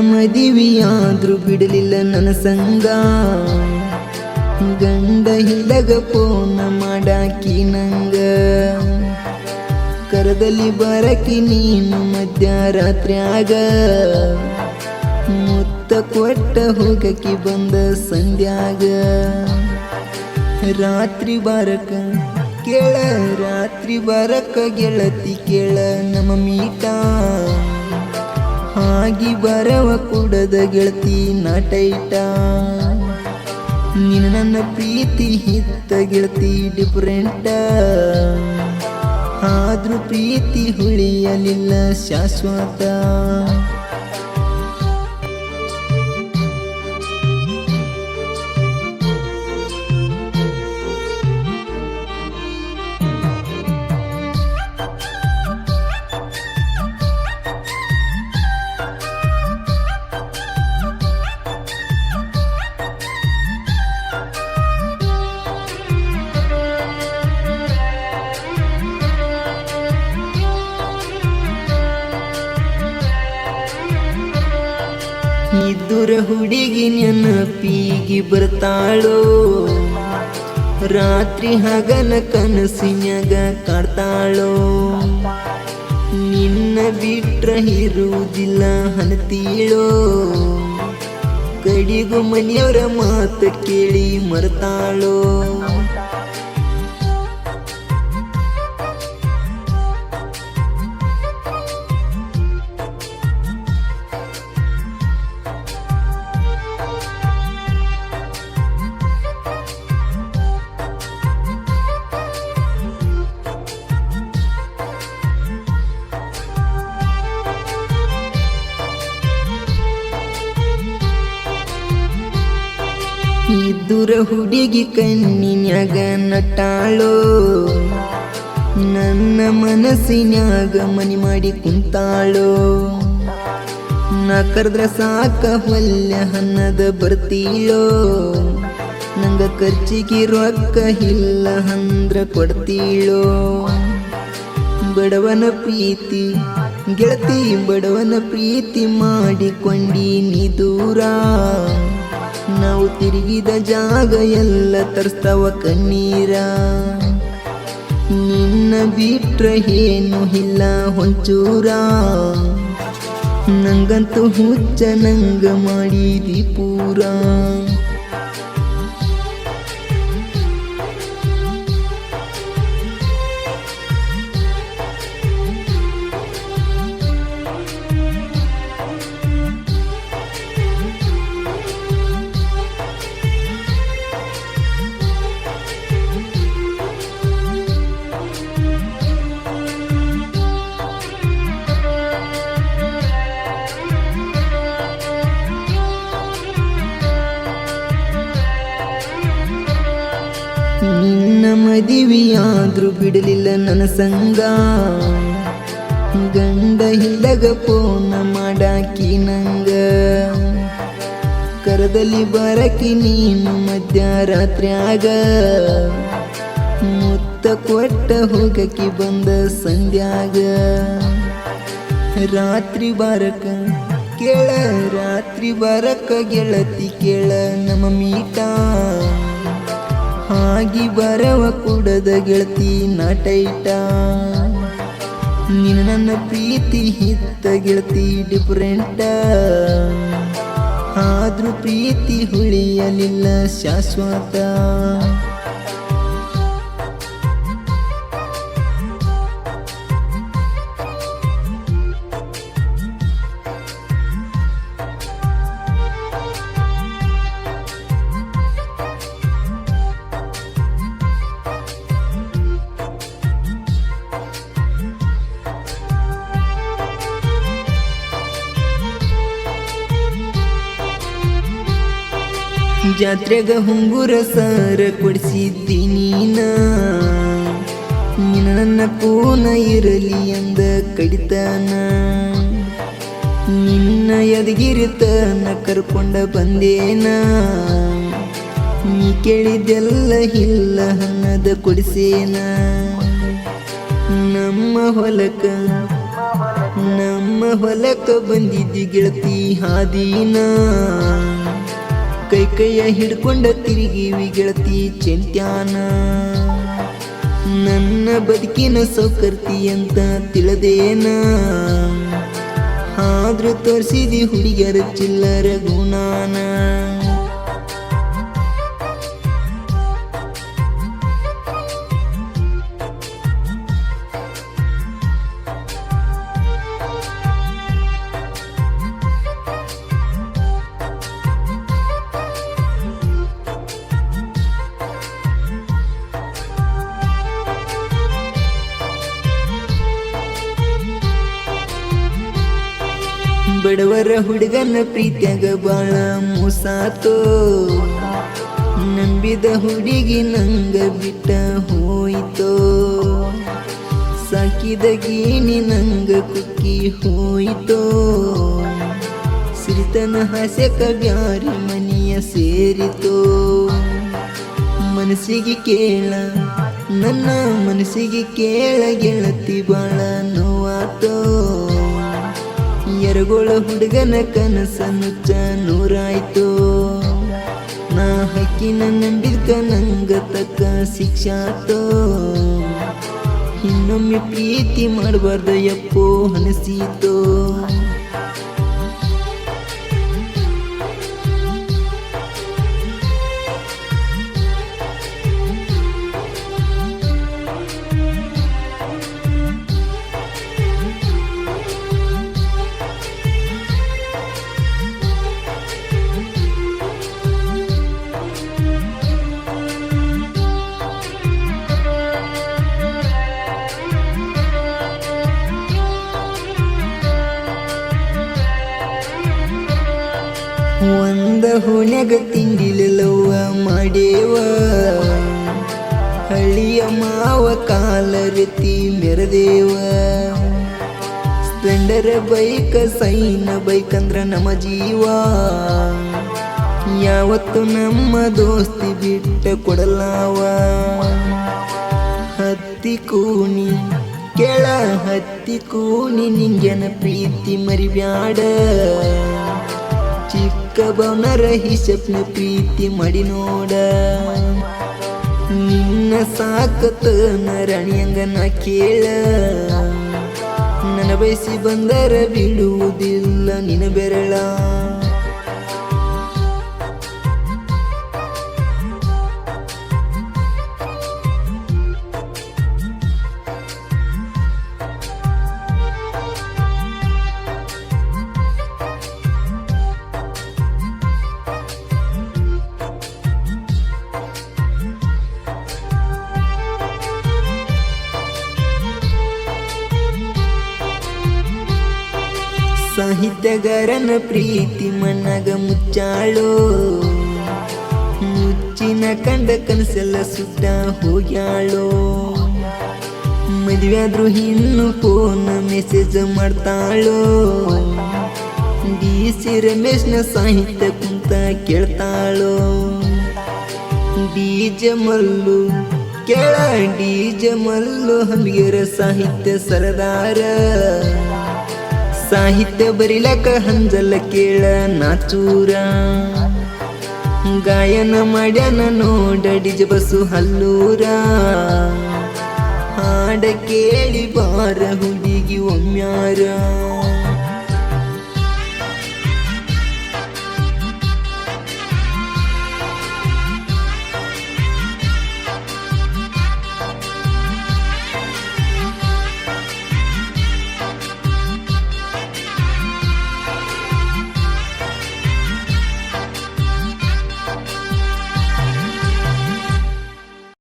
ಮದಿವಿಯಾದ್ರೂ ಬಿಡಲಿಲ್ಲ ನನ್ನ ಸಂಗ ಗಂಡ ಹಿಡಗ ಪೋನ ಮಾಡಾಕಿ ನಂಗ. ಕರದಲ್ಲಿ ಬರಕಿ ನೀನು ಆಗ ಮುತ್ತ ಕೊಟ್ಟ ಹೋಗಕಿ ಬಂದ ಸಂಧ್ಯಾಗ. ರಾತ್ರಿ ಬರಕ ಕೇಳ, ರಾತ್ರಿ ಬರಕ ಗೆಳತಿ ಕೇಳ ನಮ್ಮ ಮೀಟ ಹಾಗಿ ಬರವ ಕೂಡದ ಗೆಳತಿ ನಟೈಟ ನೀನು ನನ್ನ ಪ್ರೀತಿ ಹಿತ್ತ ಗೆಳತಿ ಡಿಫ್ರೆಂಟ ಆದ್ರೂ ಪ್ರೀತಿ ಹುಳಿಯಲಿಲ್ಲ ಶಾಶ್ವತ. ಇದ್ದುರ ಹುಡುಗಿ ನೆನಪಿಗೆ ಬರ್ತಾಳೋ? ರಾತ್ರಿ ಹಗನ ಕನಸಿನಗ ಕಾಡ್ತಾಳೋ? ನಿನ್ನ ಬಿಟ್ರ ಇರುವುದಿಲ್ಲ ಹನತೀಳೋ ಕಡಿಗೂ ಮನೆಯವರ ಮಾತು ಕೇಳಿ ಮರ್ತಾಳೋ? ಇದ್ದುರ ಹುಡುಗಿ ಕಣ್ಣಿನ್ಯಾಗ ನಟಾಳೋ. ನನ್ನ ಮನಸ್ಸಿನ್ಯಾಗ ಮನಿ ಮಾಡಿ ಕುಂತಾಳೋ. ನಾ ಕರೆದ್ರ ಸಾಕ ಹೊಲ್ಯ ಹನ್ನದ ಬರ್ತೀಳೋ ನಂಗ ಖರ್ಚಿಗೆ ರೊಕ್ಕ ಇಲ್ಲ ಅಂದ್ರ ಕೊಡ್ತೀಳೋ. ಬಡವನ ಪ್ರೀತಿ, ಗೆಳತಿ ಬಡವನ ಪ್ರೀತಿ ಮಾಡಿಕೊಂಡಿ ನೀ ದೂರ. ನಾವು ತಿರುಗಿದ ಜಾಗ ಎಲ್ಲ ತರ್ಸ್ತವ ಕಣ್ಣೀರ. ನಿನ್ನ ಬಿಟ್ರ ಏನು ಇಲ್ಲ ಹೊಂಚೂರ. ನಂಗಂತೂ ಹುಚ್ಚ ನಂಗ ಮಾಡಿದಿ ಪೂರ. ಮದಿವಿಯಾದ್ರೂ ಬಿಡಲಿಲ್ಲ ನನ್ನ ಸಂಗ ಗಂಡ ಹಿಂದಗ ಪೋನ ಮಾಡಾಕಿ ನಂಗ. ಕರದಲ್ಲಿ ಬರಕಿ ನೀನು ಆಗ. ಮುತ್ತ ಕೊಟ್ಟ ಹೋಗಕಿ ಬಂದ ಸಂಧ್ಯಾಗ. ರಾತ್ರಿ ಬರಕ ಕೇಳ, ರಾತ್ರಿ ಬರಕ ಗೆಳತಿ ಕೇಳ ನಮ್ಮ ಮೀಟ. ಹಾಗಿ ಬರವ ಕುಡದ ಗೆಳತಿ ನಟೈಟ. ನೀನು ನನ್ನ ಪ್ರೀತಿ ಹಿತ್ತ ಗೆಳತಿ ಡಿಫ್ರೆಂಟ ಆದ್ರೂ ಪ್ರೀತಿ ಹುಳಿಯಲಿಲ್ಲ ಶಾಶ್ವತ. ಜಾತ್ರೆಗ ಹುಂಗುರ ಸಾರ ಕೊಡಿಸಿದ್ದೀನಿ ನೀನ. ನಿನ್ನ ನನ್ನ ಪೂನ ಇರಲಿ ಎಂದ ಕಡಿತಾನ. ನಿನ್ನ ಎದಗಿರಿತನ ಕರ್ಕೊಂಡ ಬಂದೇನ. ನೀ ಕೇಳಿದ್ದೆಲ್ಲ ಇಲ್ಲ ಅನ್ನದ ಕೊಡಿಸೇನ. ನಮ್ಮ ಹೊಲಕ, ನಮ್ಮ ಹೊಲಕ್ಕ ಬಂದಿದ್ದಿ ಗೆಳತಿ ಹಾದಿನ. ಕೈ ಕೈಯ ಹಿಡ್ಕೊಂಡ ತಿರುಗಿವಿ ಗೆಳತಿ ಚೆಂತ್ಯಾನ ನನ್ನ ಬದುಕಿನ ಸೌಕರ್ತಿ ಅಂತ ತಿಳಿದೇನ. ಆದ್ರೂ ತೋರಿಸಿದಿ ಹುಡುಗಿಯರ ಚಿಲ್ಲರ ಗುಣಾನ. ಬಡವರ ಹುಡುಗನ ಪ್ರೀತ್ಯಾಗ ಬಾಳ ಮೋಸಾತೋ. ನಂಬಿದ ಹುಡುಗಿ ನಂಗ ಬಿಟ್ಟ ಹೋಯ್ತೋ. ಸಾಕಿದ ಗೇಣಿ ನಂಗ ಕುಕ್ಕಿ ಹೋಯ್ತೋ. ಸಿರಿತನ ಹಾಸ್ಯಕ ಬ್ಯಾರಿ ಮನಿಯ ಸೇರಿತೋ. ಮನಸ್ಸಿಗೆ ಕೇಳ, ನನ್ನ ಮನಸ್ಸಿಗೆ ಕೇಳ ಗೆಳತಿ ಬಾಳ ನೋವಾತೋ. ಎರಗೋಳ ಹುಡುಗನ ಕನಸ ನುಚ್ಚ ನೂರಾಯ್ತು ನಾ ಹಕ್ಕಿನ ನಂಬಿದ್ಕ ನಂಗ ತಕ್ಕ ಶಿಕ್ಷಾತೋ ಇನ್ನೊಮ್ಮೆ ಪ್ರೀತಿ ಮಾಡಬಾರ್ದು ಯಪ್ಪೋ ಅನಿಸೀತೋ ಒಂದ ಹುಣ್ಯಾಗ ತಿಂಡಿಲವ ಮಾಡೇವ ಹಳ್ಳಿಯ ಮಾವ ಕಾಲ ರೀತಿ ಮೆರದೇವ. ಸ್ಪ್ಲೆಂಡರ್ ಬೈಕ್, ಸೈನ ಬೈಕ್ ಅಂದ್ರ ನಮ್ಮ ಜೀವ. ಯಾವತ್ತು ನಮ್ಮ ದೋಸ್ತಿ ಬಿಟ್ಟ ಕೊಡಲಾವ ಹತ್ತಿ ಕೂಣಿ ಕೆಳ ಹತ್ತಿ ಕೂಣಿ ನಿಂಗೆನ ಪ್ರೀತಿ ಮರಿಬ್ಯಾಡ. ಚಿಕ್ಕ ರಹಿ ಹಿಸಪ್ನ ಪ್ರೀತಿ ಮಾಡಿ ನೋಡ. ನಿನ್ನ ಸಾಕತ ನರಣಿಯಂಗ ನಾ ಕೇಳ. ನನ್ನ ಬಯಸಿ ಬಂದರ ಬಿಡುವುದಿಲ್ಲ ನಿನ ಬೆರಳ. ಸಾಹಿತ್ಯಗಾರನ ಪ್ರೀತಿ ಮಣ್ಣಾಗ ಮುಚ್ಚಾಳೋ. ಮುಚ್ಚಿನ ಕಂಡ ಕನಸೆಲ್ಲ ಸುಟ್ಟ ಹೋಗ್ಯಾಳೋ. ಮದುವೆಯಾದ್ರೂ ಇನ್ನು ಫೋನ್ ಮೆಸೇಜ್ ಮಾಡ್ತಾಳೋ. ಡಿ ಸಿ ರಮೇಶ್ನ ಸಾಹಿತ್ಯ ಕುಂತ ಕೇಳ್ತಾಳೋ. ಡಿಜೆ ಮಲ್ಲು ಕೇಳ, ಡಿಜೆ ಮಲ್ಲು ಹಂಬಿಗೆರ ಸಾಹಿತ್ಯ ಸರದಾರ. ಸಾಹಿತ್ಯ ಬರಿಲಕ ಹಂಜಲ ಕೇಳ ನಾಚೂರ. ಗಾಯನ ಮಾಡ್ಯಾನ ನೋಡ ಬಸು ಹಲ್ಲೂರ. ಹಾಡ ಕೇಳಿ ಬಾರ ಹುಡುಗಿ ಒಮ್ಮ್ಯಾರ